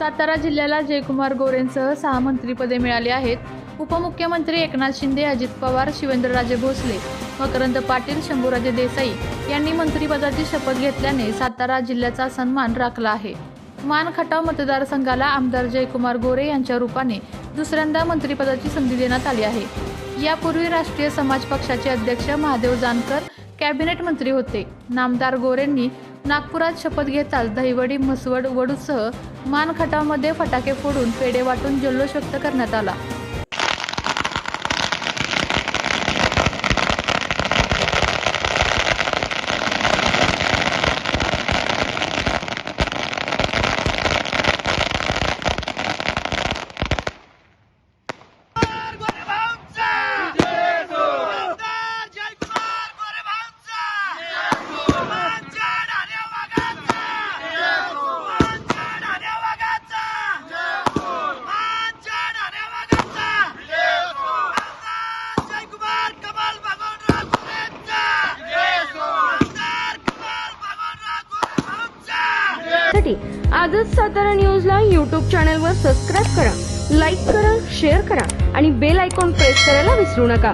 सातारा जिल्ह्याला जयकुमार गोरेंसह सहा मंत्रिपदे मिळाली आहेत. उपमुख्यमंत्री एकनाथ शिंदे अजित पवार शिवेंद्रराजे भोसले मकरंद पाटील शंभूराजे देसाई यांनी मंत्रिपदाची शपथ घेतल्याने सातारा जिल्ह्याचा सन्मान राखला आहे. मानखटाव मतदारसंघाला आमदार जयकुमार गोरे यांच्या रूपाने दुसऱ्यांदा मंत्रिपदाची संधी देण्यात आली आहे. यापूर्वी राष्ट्रीय समाज पक्षाचे अध्यक्ष महादेव जानकर कॅबिनेट मंत्री होते. नामदार गोरेंनी नागपुरात शपथ घेताच दहिवडी म्हसवड वडूसह मानखटामध्ये फटाके फोडून पेढे वाटून जल्लोष व्यक्त करण्यात आला. साठी आजच सातारा न्यूजला यूट्यूब चॅनलवर सबस्क्राईब करा लाईक करा शेअर करा आणि बेल आयकॉन प्रेस करायला विसरू नका.